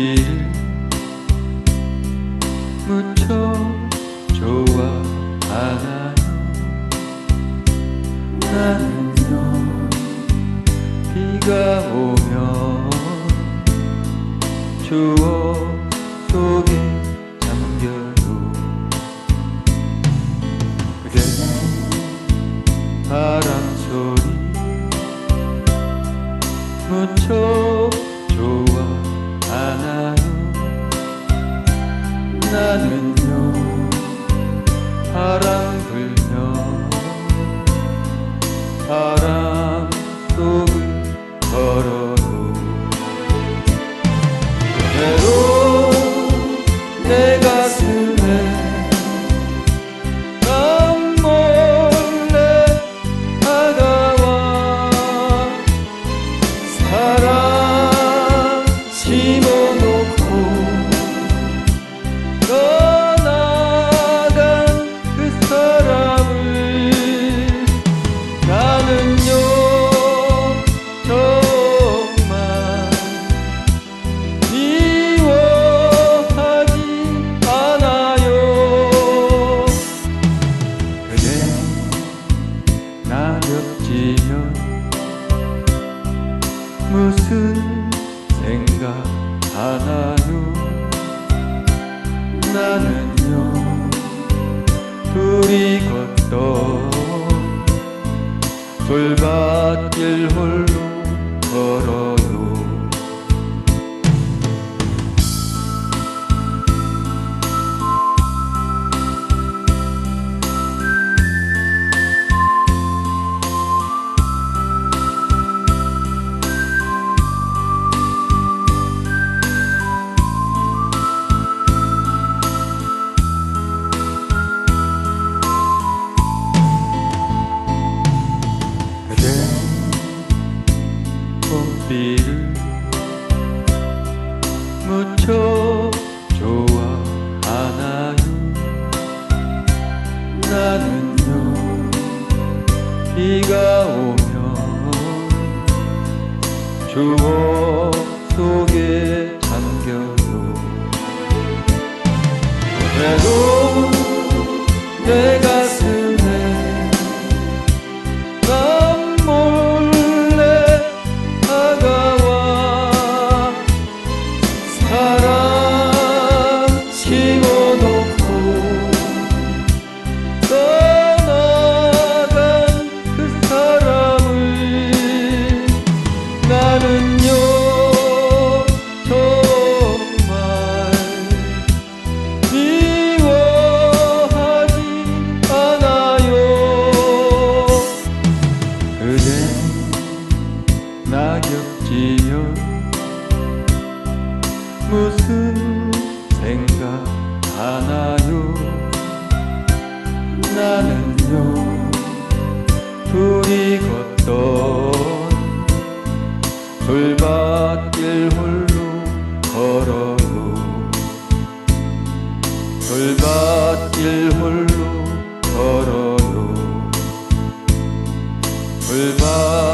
봄비를 무척 좋아하나요. 나는요 비가 오면 추억 속에 나는요 바람 불면 바람 무슨 생각 하나요? 나는요 둘이 걷던 돌밭길 홀로 걸어요 비를 무척 좋아하나요? 나는요 비가 오면 추억 속에 잠겨요 그래도 내가 무슨 생각하나요? 나는요 둘이 걷던 돌밭길 홀로 걸어요 돌밭길 홀로 걸어요 돌밭